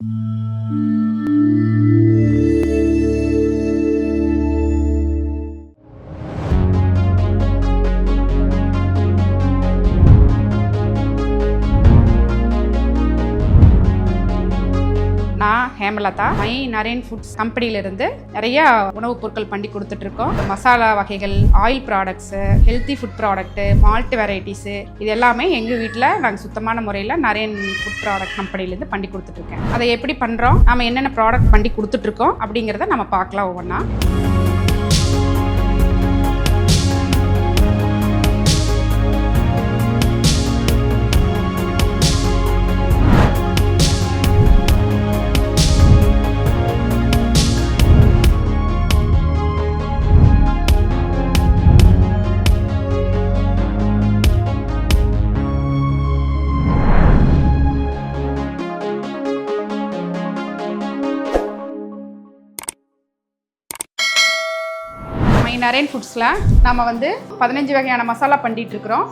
நான் Latha my Naren foods கம்பெனியிலிருந்து நிறைய உணவுப் பொருட்கள் பண்ணி கொடுத்துட்ருக்கோம். மசாலா வகைகள் oil products healthy food product malt varieties இது எல்லாமே எங்கள் வீட்டில் நாங்கள் சுத்தமான முறையில் நரேன் ஃபுட் ப்ராடக்ட் கம்பெனிலேருந்து பண்ணி கொடுத்துட்ருக்கேன். அதை எப்படி பண்ணுறோம் நம்ம என்னென்ன ப்ராடக்ட் பண்ணி கொடுத்துட்ருக்கோம்? அப்படிங்கிறத நம்ம பார்க்கலாம் ஒவ்வொன்றா நரேன் ஃபுட்ஸில் நம்ம வந்து பதினஞ்சு வகையான மசாலா பண்ணிகிட்ருக்குறோம்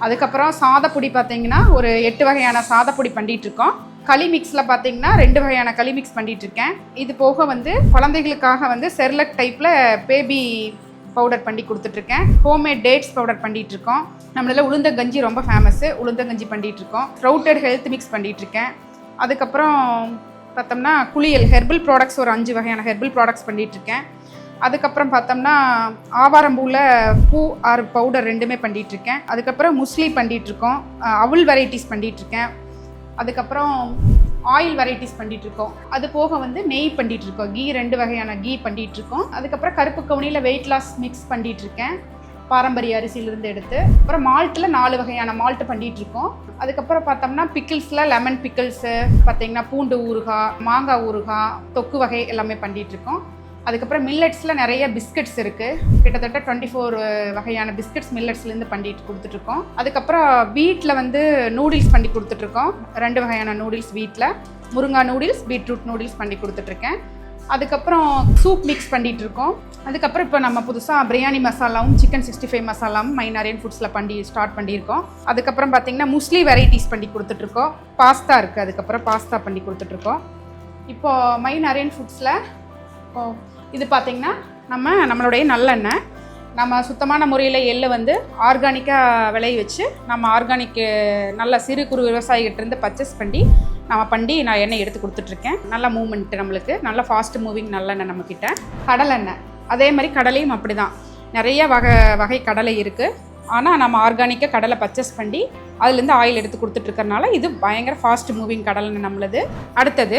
அதுக்கப்புறம் சாதப்பொடி பார்த்தீங்கன்னா ஒரு எட்டு வகையான சாதப்பொடி பண்ணிகிட்ருக்கோம் இருக்கோம் களி மிக்ஸில் பார்த்தீங்கன்னா ரெண்டு வகையான களி மிக்ஸ் பண்ணிகிட்ருக்கேன் இருக்கேன் இது போக வந்து குழந்தைகளுக்காக வந்து செர்லக் டைப்பில் பேபி பவுடர் பண்ணி கொடுத்துட்ருக்கேன் ஹோம்மேட் டேட்ஸ் பவுடர் பண்ணிகிட்ருக்கோம் இருக்கோம் உளுந்த கஞ்சி ரொம்ப ஃபேமஸ்ஸு உளுந்த கஞ்சி இருக்கோம் ப்ரௌட்டட் ஹெல்த் மிக்ஸ் பண்ணிகிட்ருக்கேன் அதுக்கப்புறம் பார்த்தோம்னா குளியல் ஹெர்பல் ப்ராடக்ட்ஸ் ஒரு அஞ்சு வகையான ஹெர்பல் ப்ராடக்ட்ஸ் பண்ணிகிட்ருக்கேன் இருக்கேன் அதுக்கப்புறம் பார்த்தோம்னா ஆவாரம்பூவில் பூ ஆறு பவுடர் ரெண்டுமே பண்ணிகிட்ருக்கேன் இருக்கேன் அதுக்கப்புறம் முஸ்லி பண்ணிகிட்ருக்கோம் அவுல் வெரைட்டிஸ் பண்ணிகிட்ருக்கேன் அதுக்கப்புறம் ஆயில் வெரைட்டிஸ் பண்ணிகிட்ருக்கோம் இருக்கோம் அது போக வந்து நெய் பண்ணிகிட்ருக்கோம் கீ ரெண்டு வகையான கீ பண்ணிகிட்ருக்கோம் இருக்கோம் அதுக்கப்புறம் கருப்பு கவுனியில் வெயிட் லாஸ் மிக்ஸ் பண்ணிகிட்ருக்கேன் பாரம்பரிய அரிசியிலிருந்து எடுத்து. அப்புறம் மால்ட்டில் நாலு வகையான மால்ட் பண்ணிட்டு இருக்கோம் அதுக்கப்புறம் பார்த்தோம்னா பிக்கிள்ஸில் லெமன் பிக்கிள்ஸு பார்த்திங்கன்னா பூண்டு ஊறுகாய் மாங்காய் ஊறுகாய் தொக்கு வகை எல்லாமே பண்ணிகிட்ருக்கோம் அதுக்கப்புறம் மில்லட்ஸில் நிறைய பிஸ்கட்ஸ் இருக்குது கிட்டத்தட்ட டுவெண்ட்டி ஃபோர் வகையான பிஸ்கட்ஸ் மில்லட்ஸ்லேருந்து பண்ணிட்டு கொடுத்துட்ருக்கோம். அதுக்கப்புறம் வீட்டில் வந்து நூடுல்ஸ் பண்ணி கொடுத்துட்ருக்கோம். ரெண்டு வகையான நூடுல்ஸ் வீட்டில் முருங்கா நூடுல்ஸ் பீட்ரூட் நூடுல்ஸ் பண்ணி கொடுத்துட்ருக்கேன். அதுக்கப்புறம் சூப் மிக்ஸ் பண்ணிகிட்ருக்கோம் இருக்கோம் அதுக்கப்புறம் இப்போ நம்ம புதுசாக பிரியாணி மசாலாவும் சிக்கன் சிக்ஸ்டி ஃபைவ் மசாலாவும் மைனாரியன் ஃபுட்ஸில் பண்ணி ஸ்டார்ட் பண்ணியிருக்கோம். அதுக்கப்புறம் பார்த்திங்கன்னா முஸ்லி வெரைட்டிஸ் பண்ணி கொடுத்துட்ருக்கோம். பாஸ்தா இருக்குது அதுக்கப்புறம் பாஸ்தா பண்ணி கொடுத்துட்ருக்கோம். இப்போது மைனாரியன் ஃபுட்ஸில் இது பார்த்திங்கன்னா நம்ம நம்மளுடைய நல்லெண்ணெய். நம்ம சுத்தமான முறையில் எள்ளை வந்து ஆர்கானிக்காக விளைய வச்சு நம்ம ஆர்கானிக்கு நல்ல சிறு குறு விவசாயிகிட்டேருந்து பர்ச்சேஸ் பண்ணி நம்ம பண்ணி நான் எண்ணெய் எடுத்து கொடுத்துட்ருக்கேன். நல்ல மூமெண்ட்டு நம்மளுக்கு. நல்ல ஃபாஸ்ட் மூவிங் நல்லெண்ணெய் நம்மக்கிட்ட. கடலெண்ணெய். அதே மாதிரி கடலையும் அப்படி தான் நிறைய வகை வகை கடலை இருக்குது ஆனால் நம்ம ஆர்கானிக்காக கடலை பர்ச்சேஸ் பண்ணி அதுலேருந்து ஆயில் எடுத்து கொடுத்துட்ருக்கறனால இது பயங்கர ஃபாஸ்ட் மூவிங் கடல்னு நம்மளது. அடுத்தது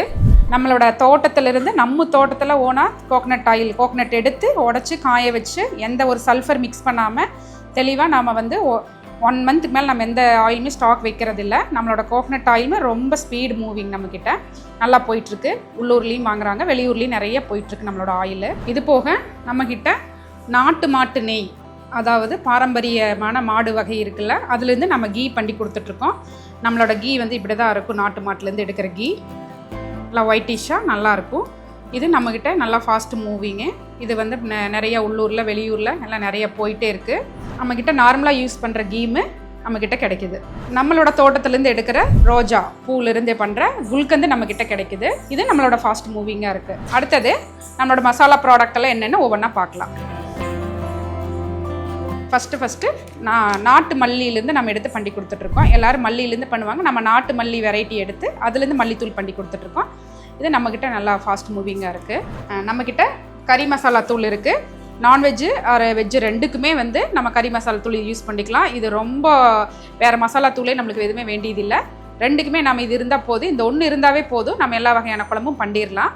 நம்மளோட தோட்டத்திலிருந்து நம்ம தோட்டத்தில் ஓனாக கோகனட் ஆயில் கோகனட் எடுத்து உடச்சி காய வச்சு எந்த ஒரு சல்ஃபர் மிக்ஸ் பண்ணாமல் தெளிவாக நாம் வந்து ஒன் மந்த்துக்கு மேலே நம்ம எந்த ஆயிலுமே ஸ்டாக் வைக்கிறதில்ல. நம்மளோட கோகனட் ஆயிலுமே ரொம்ப ஸ்பீடு மூவிங் நம்மக்கிட்ட நல்லா போயிட்டுருக்கு உள்ளூர்லேயும் வாங்குறாங்க வெளியூர்லேயும் நிறைய போயிட்டுருக்கு நம்மளோட ஆயில் இது போக நம்மக்கிட்ட நாட்டு மாட்டு நெய் அதாவது பாரம்பரியமான மாடு வகை இருக்குல்ல அதுலேருந்து நம்ம கீ பண்ணி கொடுத்துட்ருக்கோம். நம்மளோட கீ வந்து இப்படி தான் இருக்கும் நாட்டு மாட்டுலேருந்து எடுக்கிற கீ. நல்லா ஒயிட்டிஷாக நல்லாயிருக்கும் இது நம்மக்கிட்ட நல்லா ஃபாஸ்ட் மூவிங்கு இது வந்து நெ- நிறைய உள்ளூரில் வெளியூரில் எல்லாம் நிறைய போயிட்டே இருக்குது நம்மக்கிட்ட நார்மலாக யூஸ் பண்ணுற கீமு நம்மக்கிட்ட கிடைக்குது. நம்மளோட தோட்டத்துலேருந்து எடுக்கிற ரோஜா பூவிலிருந்தே பண்ணுற குல்கந்து நம்மக்கிட்ட கிடைக்குது. இது நம்மளோட ஃபாஸ்ட் மூவிங்காக இருக்குது அடுத்தது நம்மளோட மசாலா ப்ராடக்ட் எல்லாம் என்னென்னு ஒவ்வொன்றா பார்க்கலாம். ஃபஸ்ட்டு ஃபஸ்ட்டு நான் நாட்டு மல்லியிலேருந்து நம்ம எடுத்து பண்ணி கொடுத்துட்ருக்கோம். எல்லோரும் மல்லியிலேருந்து பண்ணுவாங்க. நம்ம நாட்டு மல்லி வெரைட்டி எடுத்து அதுலேருந்து மல்லித்தூள் பண்ணி கொடுத்துட்ருக்கோம். இது நம்மக்கிட்ட நல்லா ஃபாஸ்ட் மூவிங்காக இருக்குது நம்மக்கிட்ட கறி மசாலா தூள் இருக்குது நான்வெஜ்ஜு ஆர் வெஜ்ஜு ரெண்டுக்குமே வந்து நம்ம கறி மசாலா தூள் யூஸ் பண்ணிக்கலாம். இது ரொம்ப வேறு மசாலா தூளே நம்மளுக்கு எதுவுமே வேண்டியதில்லை. ரெண்டுக்குமே நம்ம இது இருந்தால் போதும். இந்த ஒன்று இருந்தாவே போதும். நம்ம எல்லா வகையான குழம்பும் பண்ணிடலாம்.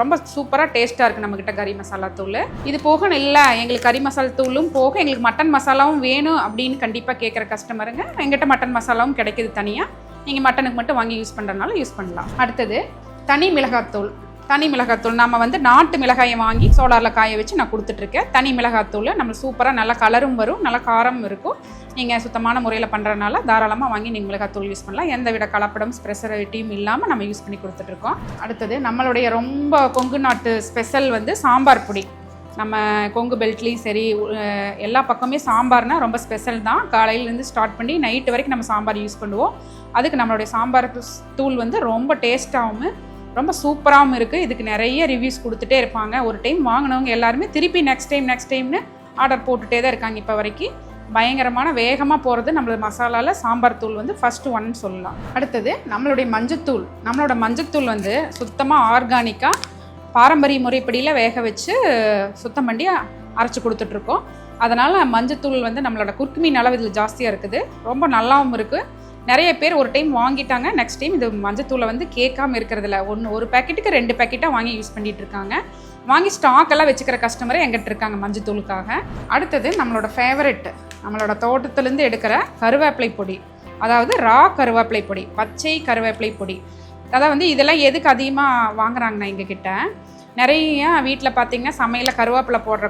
ரொம்ப சூப்பராக டேஸ்ட்டாக இருக்குது நம்மக்கிட்ட கறி மசாலா தூள். இது போக இல்லை எங்களுக்கு கறி மசாலா தூளும் போக எங்களுக்கு மட்டன் மசாலாவும் வேணும் அப்படின்னு கண்டிப்பாக கேட்குற கஸ்டமருங்க எங்கிட்ட மட்டன் மசாலாவும் கிடைக்குது தனியாக நீங்கள் மட்டனுக்கு மட்டும் வாங்கி யூஸ் பண்ணுறதுனால யூஸ் பண்ணலாம். அடுத்தது தனி மிளகாத்தூள். தனி மிளகாத்தூள். நம்ம வந்து நாட்டு மிளகாயை வாங்கி சோலாரில் காய வச்சு நான் கொடுத்துட்ருக்கேன். தனி மிளகாத்தூள் நம்ம சூப்பராக நல்லா கலரும் வரும் நல்லா காரம் இருக்கும். நீங்கள் சுத்தமான முறையில் பண்ணுறதுனால தாராளமாக வாங்கி நீங்கள் மிளகாத்தூள் யூஸ் பண்ணலாம். எந்த வித கலப்படம் ஸ்பெசரிட்டியும் இல்லாமல் நம்ம யூஸ் பண்ணி கொடுத்துட்ருக்கோம். அடுத்தது நம்மளுடைய ரொம்ப கொங்கு நாட்டு ஸ்பெஷல் வந்து சாம்பார் பொடி. நம்ம கொங்கு பெல்ட்லேயும் சரி எல்லா பக்கமே சாம்பார்னால் ரொம்ப ஸ்பெஷல் தான். காலையிலேருந்து ஸ்டார்ட் பண்ணி நைட்டு வரைக்கும் நம்ம சாம்பார் யூஸ் பண்ணுவோம். அதுக்கு நம்மளுடைய சாம்பார் தூள் வந்து ரொம்ப டேஸ்ட்டாகவும் ரொம்ப சூப்பராகவும் இருக்குது இதுக்கு நிறைய ரிவ்யூஸ் கொடுத்துட்டே இருப்பாங்க. ஒரு டைம் வாங்கினவங்க எல்லாருமே திருப்பி நெக்ஸ்ட் டைம் நெக்ஸ்ட் டைம்னு ஆர்டர் போட்டுகிட்டே தான் இருக்காங்க இப்போ வரைக்கும். பயங்கரமான வேகமாக போகிறது நம்மளோட மசாலாவில் சாம்பார் தூள் வந்து ஃபஸ்ட்டு ஒன் சொல்லலாம். அடுத்தது நம்மளுடைய மஞ்சத்தூள். நம்மளோட மஞ்சத்தூள் வந்து சுத்தமாக ஆர்கானிக்காக பாரம்பரிய முறைப்படியில் வேக வச்சு சுத்தம் பண்ணி அரைச்சி கொடுத்துட்ருக்கோம் அதனால் மஞ்சத்தூள் வந்து நம்மளோட குர்க்குமீன் அளவு இதில் ஜாஸ்தியாக இருக்குது. ரொம்ப நல்லாவும் இருக்குது நிறைய பேர் ஒரு டைம் வாங்கிட்டாங்க நெக்ஸ்ட் டைம் இது மஞ்சத்தூளை வந்து கேட்காம இருக்கிறதில்ல ஒன்று ஒரு பேக்கெட்டுக்கு ரெண்டு பேக்கெட்டாக வாங்கி யூஸ் பண்ணிட்டு இருக்காங்க. வாங்கி ஸ்டாக் எல்லாம் வச்சுக்கிற கஸ்டமரே எங்கிட்ட இருக்காங்க மஞ்சத்தூளுக்காக அடுத்தது நம்மளோட ஃபேவரெட் நம்மளோட தோட்டத்துலேருந்து எடுக்கிற கருவேப்பிலை பொடி. அதாவது ரா கருவேப்பிலை பொடி பச்சை கருவேப்பிலை பொடி. அதான் வந்து இதெல்லாம் எதுக்கு அதிகமாக வாங்குறாங்கண்ணா எங்ககிட்ட நிறைய வீட்டில் பார்த்தீங்கன்னா சமையலில் கருவேப்பிலை போடுற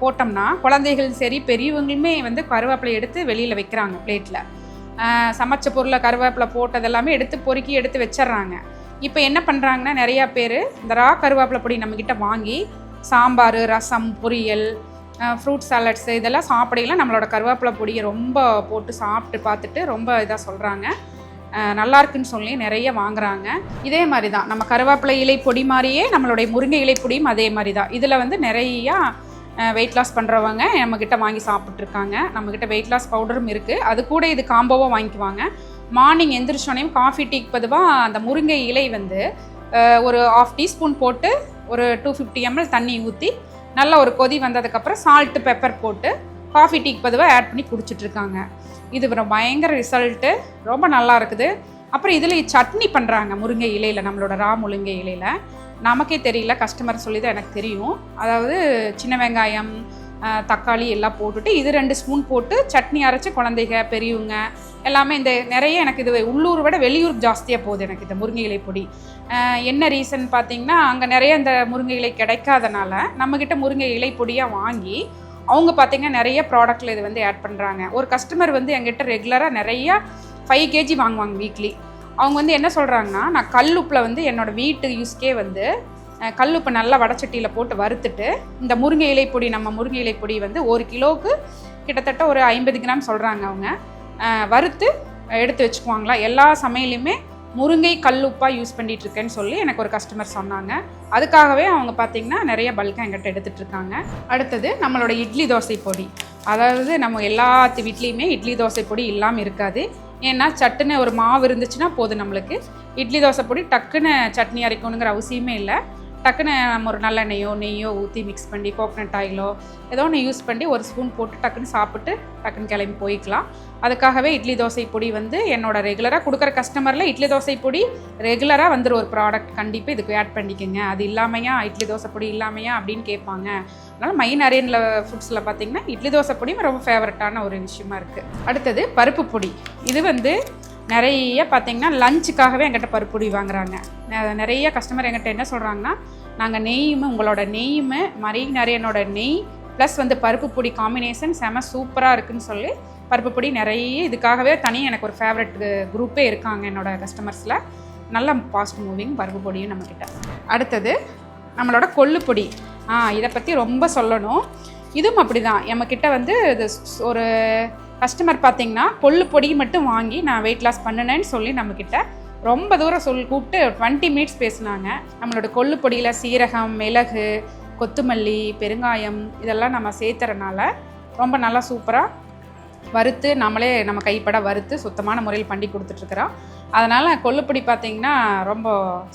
போட்டோம்னா குழந்தைகள் சரி பெரியவங்களுமே வந்து கருவேப்பிலை எடுத்து வெளியில் வைக்கிறாங்க பிளேட்டில் சமைச்ச பொருளை கருவேப்பிலை போட்டது எல்லாமே எடுத்து பொறுக்கி எடுத்து வச்சிடுறாங்க. இப்போ என்ன பண்ணுறாங்கன்னா நிறையா பேர் இந்த ரா கருவேப்பிலை பொடி நம்மக்கிட்ட வாங்கி சாம்பார் ரசம் பொரியல் ஃப்ரூட் சாலட்ஸ் இதெல்லாம் சாப்பிடையில நம்மளோட கருவேப்பிலை பொடியை ரொம்ப போட்டு சாப்பிட்டு பார்த்துட்டு ரொம்ப இதாக சொல்கிறாங்க நல்லா இருக்குன்னு சொல்லி நிறைய வாங்குறாங்க. இதே மாதிரி தான் நம்ம கருவேப்பிலை இலை பொடி மாதிரியே நம்மளுடைய முருங்கை இலை பொடியும் அதே மாதிரி தான் இதில் வந்து நிறையா வெயிட் லாஸ் பண்ணுறவங்க நம்மக்கிட்ட வாங்கி சாப்பிட்ருக்காங்க நம்மக்கிட்ட வெயிட் லாஸ் பவுடரும் இருக்குது அது கூட இது காம்போவாக வாங்கிக்குவாங்க. மார்னிங் எந்திரிச்சோனையும் காஃபி டீக்கு பதுவாக அந்த முருங்கை இலை வந்து ஒரு ஆஃப் டீஸ்பூன் போட்டு ஒரு டூ ஃபிஃப்டி எம்எல் தண்ணி ஊற்றி நல்லா ஒரு கொதி வந்ததுக்கப்புறம் சால்ட்டு பெப்பர் போட்டு காஃபி டீக்கு பதுவாக ஆட் பண்ணி குடிச்சிட்ருக்காங்க இது பயங்கர ரிசல்ட்டு ரொம்ப நல்லா இருக்குது. அப்புறம் இதில் சட்னி பண்ணுறாங்க முருங்கை இலையில் நம்மளோட ரா முருங்கை இலையில். நமக்கே தெரியல கஸ்டமர் சொல்லி தான் எனக்கு தெரியும். அதாவது சின்ன வெங்காயம் தக்காளி எல்லாம் போட்டுட்டு இது ரெண்டு ஸ்பூன் போட்டு சட்னி அரைச்சி குழந்தைங்க பெரியவங்க எல்லாமே இந்த நிறைய எனக்கு இது உள்ளூர் விட வெளியூர் ஜாஸ்தியாக போகுது எனக்கு இந்த முருங்கை இலை பொடி. என்ன ரீசன் பார்த்திங்கன்னா அங்கே நிறைய இந்த முருங்கை இலை கிடைக்காதனால நம்மக்கிட்ட முருங்கை இலை பொடியாக வாங்கி அவங்க பார்த்திங்கன்னா நிறைய ப்ராடக்ட்டில் இது வந்து ஆட் பண்ணுறாங்க ஒரு கஸ்டமர் வந்து எங்கிட்ட ரெகுலராக நிறையா ஃபைவ் கேஜி வாங்குவாங்க வீக்லி அவங்க வந்து என்ன சொல்கிறாங்கன்னா நான் கல்லுப்பில் வந்து என்னோடய வீட்டு யூஸ்க்கே வந்து அஹ், கல்லுப்பை நல்லா வடச்சட்டியில் போட்டு வறுத்துட்டு இந்த முருங்கை இலை பொடி நம்ம முருங்கை இலை பொடி வந்து ஒரு கிலோவுக்கு கிட்டத்தட்ட ஒரு ஐம்பது கிராம் சொல்கிறாங்க அவங்க. வறுத்து எடுத்து வச்சுக்குவாங்களா? எல்லா சமையலையுமே முருங்கை கல்லுப்பாக யூஸ் பண்ணிகிட்டு இருக்கேன்னு சொல்லி எனக்கு ஒரு கஸ்டமர் சொன்னாங்க. அதுக்காகவே அவங்க பார்த்தீங்கன்னா நிறைய பல்காக எங்கிட்ட எடுத்துகிட்ருக்காங்க அடுத்தது நம்மளோட இட்லி தோசை பொடி. அதாவது நம்ம எல்லாத்து வீட்லேயுமே இட்லி தோசை பொடி இல்லாமல் இருக்காது. ஏன்னா சட்டுன்னு ஒரு மாவு இருந்துச்சுன்னா போதும் நம்மளுக்கு. இட்லி தோசை பொடி டக்குன்னு சட்னி அரைக்கணுங்கிற அவசியமே இல்லை. டக்குன்னு நம்ம ஒரு நல்லெண்ணெயோ நெய்யோ ஊற்றி மிக்ஸ் பண்ணி கோகனட் ஆயிலோ ஏதோ ஒன்று யூஸ் பண்ணி ஒரு ஸ்பூன் போட்டு டக்குன்னு சாப்பிட்டு டக்குன்னு கிளம்பி போய்க்கலாம். அதுக்காகவே இட்லி தோசை பொடி வந்து என்னோடய ரெகுலராக கொடுக்குற கஸ்டமரில் இட்லி தோசை பொடி ரெகுலராக வந்துடும் ஒரு ப்ராடக்ட் கண்டிப்பாக இதுக்கு ஆட் பண்ணிக்கோங்க. அது இல்லாமையா இட்லி தோசை பொடி இல்லாமையா அப்படின்னு கேட்பாங்க. அதனால் மைன் அரேனில் ஃபுட்ஸில் பார்த்தீங்கன்னா இட்லி தோசை பொடியும் ரொம்ப ஃபேவரட்டான ஒரு விஷயமா இருக்குது அடுத்தது பருப்பு பொடி. இது வந்து நிறைய பார்த்திங்கன்னா லஞ்சுக்காகவே எங்கிட்ட பருப்புடி வாங்குறாங்க. நிறைய கஸ்டமர் எங்கிட்ட என்ன சொல்கிறாங்கன்னா நாங்கள் நெய்யுமே உங்களோட நெய்யுமே மரீன் நெய் ப்ளஸ் வந்து பருப்பு பொடி காம்பினேஷன் செம சூப்பராக இருக்குன்னு சொல்லி பருப்பு பொடி நிறைய இதுக்காகவே தனியாக எனக்கு ஒரு ஃபேவரட் குரூப்பே இருக்காங்க என்னோடய கஸ்டமர்ஸில் நல்ல ஃபாஸ்ட் மூவிங் பருப்பு பொடியும் நம்மக்கிட்ட அடுத்தது நம்மளோட கொள்ளு பொடி. ஆ இதை பற்றி ரொம்ப சொல்லணும். இதுவும் அப்படி தான் நம்மக்கிட்ட வந்து இது ஒரு கஸ்டமர் பார்த்தீங்கன்னா கொள்ளு பொடி மட்டும் வாங்கி நான் வெயிட் லாஸ் பண்ணினேன்னு சொல்லி நம்மக்கிட்ட ரொம்ப தூரம் சொல் கூப்பிட்டு டுவெண்ட்டி மினிட்ஸ் பேசுனாங்க. நம்மளோட கொள்ளு பொடியில் சீரகம் மிளகு கொத்தமல்லி பெருங்காயம் இதெல்லாம் நம்ம சேர்த்துறனால ரொம்ப நல்லா சூப்பராக வறுத்து நம்மளே நம்ம கைப்பட வறுத்து சுத்தமான முறையில் பண்ணி கொடுத்துட்ருக்குறோம். அதனால் கொள்ளுப்பொடி பார்த்திங்கன்னா ரொம்ப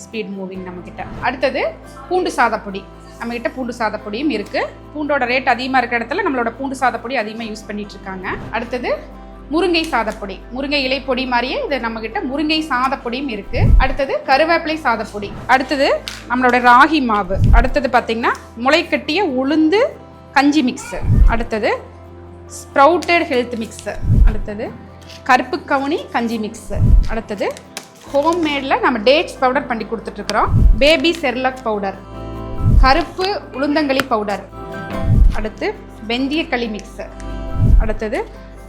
ஸ்பீட் மூவிங் நம்மக்கிட்ட அடுத்தது பூண்டு சாதப்பொடி. நம்மக்கிட்ட பூண்டு சாதப்பொடியும் இருக்குது பூண்டோட ரேட் அதிகமாக இருக்கிற இடத்துல நம்மளோட பூண்டு சாதப்பொடி அதிகமாக யூஸ் பண்ணிகிட்ருக்காங்க இருக்காங்க. அடுத்தது முருங்கை சாதப்பொடி முருங்கை இலை பொடி மாதிரியே இது நம்மக்கிட்ட முருங்கை சாதப்பொடியும் இருக்குது அடுத்தது கருவேப்பிலை சாதப்பொடி அடுத்தது நம்மளோட ராகி மாவு. அடுத்தது பார்த்திங்கன்னா முளைக்கட்டிய உளுந்து கஞ்சி மிக்ஸு அடுத்தது ஸ்ப்ரவுட்டட் ஹெல்த் மிக்ஸு அடுத்தது கருப்பு கவுனி கஞ்சி மிக்ஸு அடுத்தது ஹோம்மேடில் நம்ம டேட்ஸ் பவுடர் பண்ணி கொடுத்துட்ருக்குறோம் பேபி செர்லக் பவுடர் கருப்பு உளுந்தங்களி பவுடர் அடுத்து வெந்திய களி மிக்சர் அடுத்தது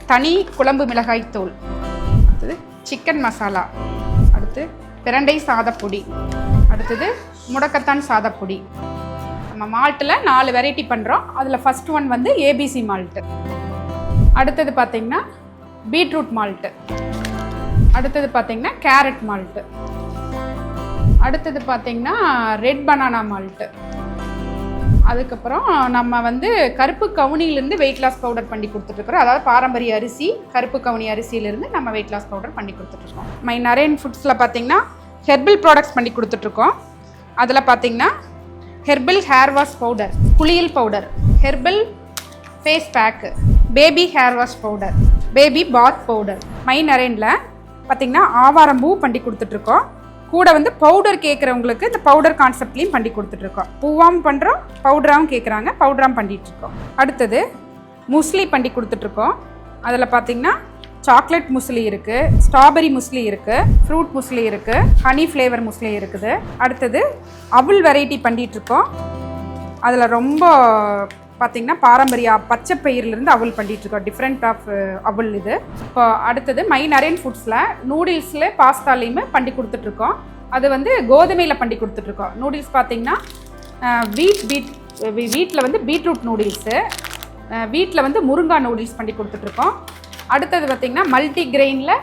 தனி குழம்பு மிளகாய் தூள். அடுத்தது சிக்கன் மசாலா அடுத்து பிரண்டை சாதப்பொடி அடுத்தது முடக்கத்தான் சாதப்பொடி நம்ம மால்ட்டில் நாலு வெரைட்டி பண்ணுறோம் அதில் ஃபஸ்ட் ஒன் வந்து ஏபிசி மால்ட்டு அடுத்தது பார்த்தீங்கன்னா பீட்ரூட் மால்ட்டு அடுத்தது பார்த்தீங்கன்னா கேரட் மால்ட்டு அடுத்தது பார்த்தீங்கன்னா ரெட் பனானா மால்ட்டு அதுக்கப்புறம் நம்ம வந்து கருப்பு கவுனியிலேருந்து வெயிட் லாஸ் பவுடர் பண்ணி கொடுத்துட்ருக்குறோம். அதாவது பாரம்பரிய அரிசி கருப்பு கவுனி அரிசியிலேருந்து நம்ம வெயிட் லாஸ் பவுடர் பண்ணி கொடுத்துட்ருக்கோம். மை நரேன் ஃபுட்ஸில் பார்த்தீங்கன்னா ஹெர்பல் ப்ராடக்ட்ஸ் பண்ணி கொடுத்துட்ருக்கோம். அதில் பார்த்தீங்கன்னா ஹெர்பல் ஹேர் வாஷ் பவுடர் குளியல் powder herbal face pack baby hair wash powder baby bath powder my நரேனில் பார்த்தீங்கன்னா ஆவாரம்பூ பண்ணி கொடுத்துட்ருக்கோம். கூட வந்து பவுடர் கேட்குறவங்களுக்கு இந்த பவுடர் கான்செப்ட்லேயும் பண்ணி கொடுத்துட்ருக்கோம். பூவாவும் பண்ணுறோம் பவுடராகவும் கேட்குறாங்க பவுடராகவும் பண்ணிகிட்ருக்கோம் அடுத்தது முஸ்லி பண்ணி கொடுத்துட்ருக்கோம். அதில் பார்த்தீங்கன்னா சாக்லேட் முஸ்லி இருக்குது ஸ்ட்ராபெரி முஸ்லி இருக்குது ஃப்ரூட் முஸ்லி இருக்குது ஹனி ஃப்ளேவர் முஸ்லி இருக்குது. அடுத்தது அவுள் வெரைட்டி பண்ணிகிட்ருக்கோம் அதில் ரொம்ப பார்த்தீங்கன்னா பாரம்பரிய பச்சை பயிர்லேருந்து அவல் பண்ணிகிட்ருக்கோம் டிஃப்ரெண்ட் ஆஃப் அவல் இது. இப்போ அடுத்தது மை நரேன் ஃபுட்ஸில் நூடுல்ஸில் பாஸ்தாலையுமே பண்ணி கொடுத்துட்ருக்கோம் அது வந்து கோதுமையில் பண்ணி கொடுத்துட்ருக்கோம் நூடுல்ஸ் பார்த்தீங்கன்னா வீட் பீட் வீட்டில் வந்து பீட்ரூட் நூடுல்ஸு வீட்டில் வந்து முருங்கா நூடுல்ஸ் பண்ணி கொடுத்துட்ருக்கோம் அடுத்தது பார்த்திங்கன்னா மல்டி கிரெயினில்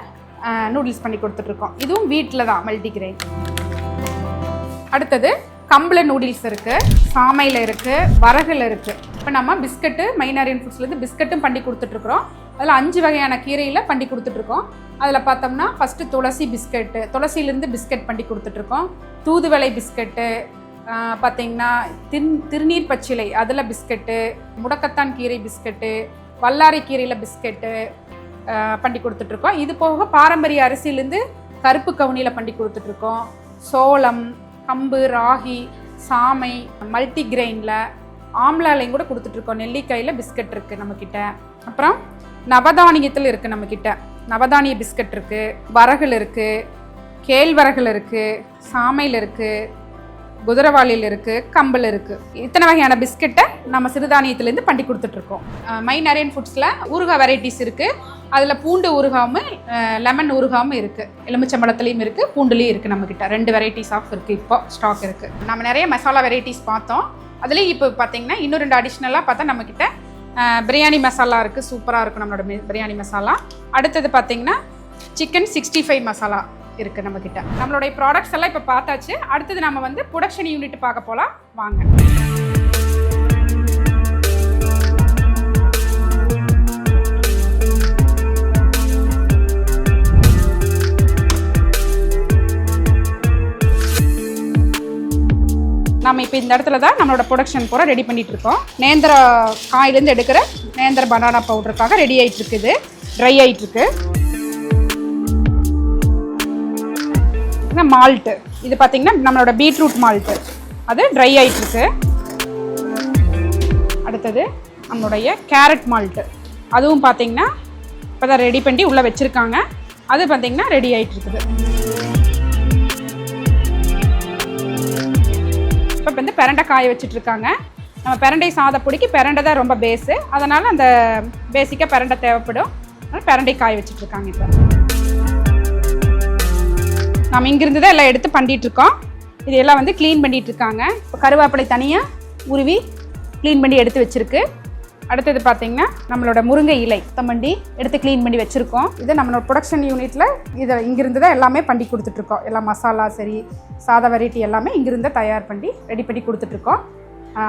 நூடுல்ஸ் பண்ணி கொடுத்துட்ருக்கோம் இதுவும் வீட்டில் தான் மல்டி கிரெயின் அடுத்தது கம்பளை நூடுல்ஸ் இருக்குது சாமையில் இருக்குது வரகில் இருக்குது இப்போ நம்ம பிஸ்கட்டு மைனாரியன் ஃபுட்ஸ்லேருந்து பிஸ்கட்டும் பண்ணி கொடுத்துட்ருக்குறோம். அதில் அஞ்சு வகையான கீரையில் பண்ணி கொடுத்துட்ருக்கோம். அதில் பார்த்தோம்னா ஃபஸ்ட்டு துளசி பிஸ்கட்டு துளசியிலேருந்து பிஸ்கட் பண்ணி கொடுத்துட்ருக்கோம். தூதுவளை பிஸ்கட்டு பார்த்தீங்கன்னா தின் திருநீர் பச்சிலை அதில் பிஸ்கட்டு முடக்கத்தான் கீரை பிஸ்கட்டு வல்லாரை கீரையில் பிஸ்கட்டு பண்ணி கொடுத்துட்ருக்கோம். இது போக பாரம்பரிய அரிசியிலேருந்து கருப்பு கவுனியில் பண்ணி கொடுத்துட்ருக்கோம். சோளம் கம்பு ராகி சாமை மல்டி கிரெயினில் ஆம்லாலையும் கூட கொடுத்துட்ருக்கோம். நெல்லிக்காயில் பிஸ்கட் இருக்குது நம்மக்கிட்ட அப்புறம் நவதானியத்தில் இருக்குது நம்மக்கிட்ட நவதானிய பிஸ்கட் இருக்குது வரகுல் இருக்குது கேழ்வரகுல் இருக்குது சாமையில் இருக்குது குதிரவாளியில் இருக்குது கம்பல் இருக்குது இத்தனை வகையான பிஸ்கட்டை நம்ம சிறுதானியத்துலேருந்து பண்ணி கொடுத்துட்ருக்கோம். மை நரேன் ஃபுட்ஸில் ஊறுகாய் வெரைட்டிஸ் இருக்குது அதில் பூண்டு ஊறுகாவும் லெமன் ஊறுகாவும் இருக்குது எலுமிச்சம்பழத்துலேயும் இருக்குது பூண்டுலேயும் இருக்குது நம்மக்கிட்ட ரெண்டு வெரைட்டிஸ் ஆஃப் இருக்குது இப்போ ஸ்டாக் இருக்குது நம்ம நிறைய மசாலா வெரைட்டிஸ் பார்த்தோம். அதுலேயும் இப்போ பார்த்தீங்கன்னா இன்னும் ரெண்டு அடிஷ்னலாக பார்த்தா நம்மக்கிட்ட பிரியாணி மசாலா இருக்குது சூப்பராக இருக்கும் நம்மளோட பிரியாணி மசாலா அடுத்தது பார்த்தீங்கன்னா சிக்கன் சிக்ஸ்டி ஃபைவ் மசாலா இருக்குது நம்மக்கிட்ட நம்மளுடைய ப்ராடக்ட்ஸ் எல்லாம் இப்போ பார்த்தாச்சு. அடுத்தது நம்ம வந்து ப்ரொடக்ஷன் யூனிட் பார்க்க போகலாம் வாங்க. நம்ம இப்போ இந்த இடத்துல தான் நம்மளோட ப்ரொடக்ஷன் பூரா ரெடி பண்ணிட்டு இருக்கோம். நேந்திர காயிலேருந்து எடுக்கிற நேந்திர பனானா பவுடருக்காக ரெடி ஆயிட்டு இருக்குது. ட்ரை ஆயிட்டு இருக்கு. மால்ட்டு இது பார்த்தீங்கன்னா நம்மளோட பீட்ரூட் மால்ட்டு அது ட்ரை ஆயிட்டு இருக்கு. அடுத்தது நம்மளுடைய கேரட் மால்ட்டு அதுவும் பார்த்தீங்கன்னா இப்போ தான் ரெடி பண்ணி உள்ளே வச்சுருக்காங்க. அது பார்த்தீங்கன்னா ரெடி ஆகிட்டுருக்குது இப்போ வந்து பெரண்டை காய வச்சுட்ருக்காங்க. நம்ம நம்ம பிரண்டை சாதப்பொடிக்கு பெரண்டை தான் ரொம்ப பேஸு அதனால் அந்த பேசிக்காக பிரண்டை தேவைப்படும். அதனால் பெரண்டை காய வச்சுட்ருக்காங்க இப்போ. நம்ம இங்கிருந்து தான் எல்லாம் எடுத்து பண்ணிகிட்ருக்கோம் இதையெல்லாம் வந்து க்ளீன் பண்ணிகிட்ருக்காங்க இருக்காங்க இப்போ கருவேப்பிலை தனியாக உருவி க்ளீன் பண்ணி எடுத்து வச்சுருக்கு. அடுத்தது பார்த்தீங்கன்னா நம்மளோட முருங்கை இலை. தம்மண்டி எடுத்து க்ளீன் பண்ணி வச்சுருக்கோம். இதை நம்மளோட ப்ரொடக்ஷன் யூனிட்டில் இதை இங்கிருந்து தான் எல்லாமே பண்ணி கொடுத்துட்ருக்கோம். எல்லா மசாலா சரி சாதா வெரைட்டி எல்லாமே இங்கிருந்து தயார் பண்ணி ரெடி பண்ணி கொடுத்துட்ருக்கோம்.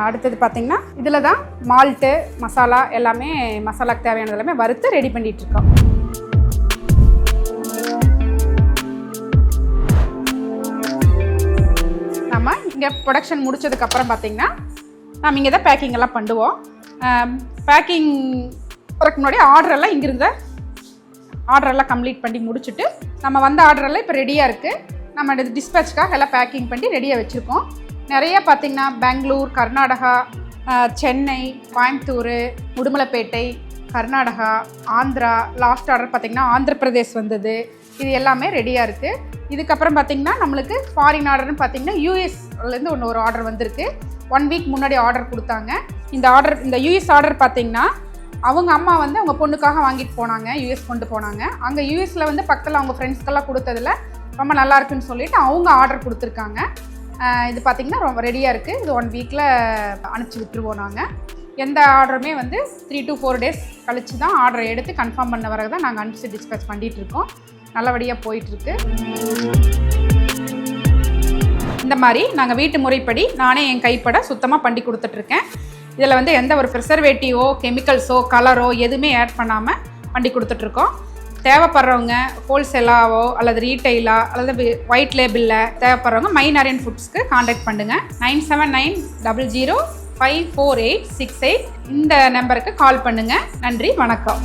அடுத்தது பார்த்தீங்கன்னா இதில் தான் மால்ட்டு மசாலா எல்லாமே மசாலாக்கு தேவையானது எல்லாமே வறுத்து ரெடி பண்ணிகிட்ருக்கோம் நம்ம இங்கே ப்ரொடக்ஷன் முடிச்சதுக்கப்புறம் பார்த்தீங்கன்னா நம்ம இங்கே தான் பேக்கிங் எல்லாம் பண்ணுவோம். பேக்கிங் வரக்கு முன்னாடி ஆர்டர் எல்லாம் இங்கிருந்த ஆர்டரெல்லாம் கம்ப்ளீட் பண்ணி முடிச்சுட்டு நம்ம வந்த ஆர்டரெல்லாம் இப்போ ரெடியாக இருக்குது நம்ம டிஸ்பேச்சுக்காக எல்லாம் பேக்கிங் பண்ணி ரெடியாக வச்சுருக்கோம். நிறைய பார்த்திங்கன்னா பெங்களூர் கர்நாடகா சென்னை கோயம்புத்தூர் உடுமலைப்பேட்டை கர்நாடகா ஆந்திரா லாஸ்ட் ஆர்டர் பார்த்திங்கன்னா ஆந்திர பிரதேஷ் வந்தது. இது எல்லாமே ரெடியாக இருக்குது இதுக்கப்புறம் பார்த்திங்கன்னா நம்மளுக்கு ஃபாரின் ஆர்டர்னு பார்த்திங்கன்னா யூஎஸ்லேருந்து ஒன்று ஒரு ஆர்டர் வந்திருக்கு. ஒன் வீக் முன்னாடி ஆர்டர் கொடுத்தாங்க. இந்த ஆர்டர் இந்த யூஎஸ் ஆர்டர் பார்த்திங்கன்னா அவங்க அம்மா வந்து அவங்க பொண்ணுக்காக வாங்கிட்டு போனாங்க யூஎஸ் கொண்டு போனாங்க. அங்கே யூஎஸில் வந்து பக்கத்தில் அவங்க ஃப்ரெண்ட்ஸ்க்கெல்லாம் கொடுத்ததுல ரொம்ப நல்லா இருக்குன்னு சொல்லிட்டு அவங்க ஆர்டர் கொடுத்துருக்காங்க. இது பார்த்திங்கன்னா ரொம்ப ரெடியாக இருக்குது இது ஒன் வீக்கில் அனுப்பிச்சி விட்டுருவோம் நாங்கள் எந்த ஆர்டருமே வந்து த்ரீ டு ஃபோர் டேஸ் கழித்து தான் ஆர்டரை எடுத்து கன்ஃபார்ம் பண்ண வரது தான் நாங்கள் அனுப்பிச்சு டிஸ்பேச் பண்ணிகிட்டு இருக்கோம். நல்லபடியாக போயிட்டுருக்கு இந்த மாதிரி நாங்கள் வீட்டு முறைப்படி நானே என் கைப்பட சுத்தமாக பண்ணி கொடுத்துட்ருக்கேன் இதில் வந்து எந்த ஒரு ப்ரிசர்வேட்டிவோ கெமிக்கல்ஸோ கலரோ எதுவுமே ஆட் பண்ணாமல் பண்ணி கொடுத்துட்ருக்கோம். தேவைப்படுறவங்க ஹோல்சேலாவோ அல்லது ரீட்டெயிலா அல்லது ஒயிட் லேபிளில் தேவைப்படுறவங்க மைனாரியன் ஃபுட்ஸ்க்கு காண்டாக்ட் பண்ணுங்கள் nine seven nine double zero five four eight six eight இந்த நம்பருக்கு கால் பண்ணுங்கள் நன்றி வணக்கம்.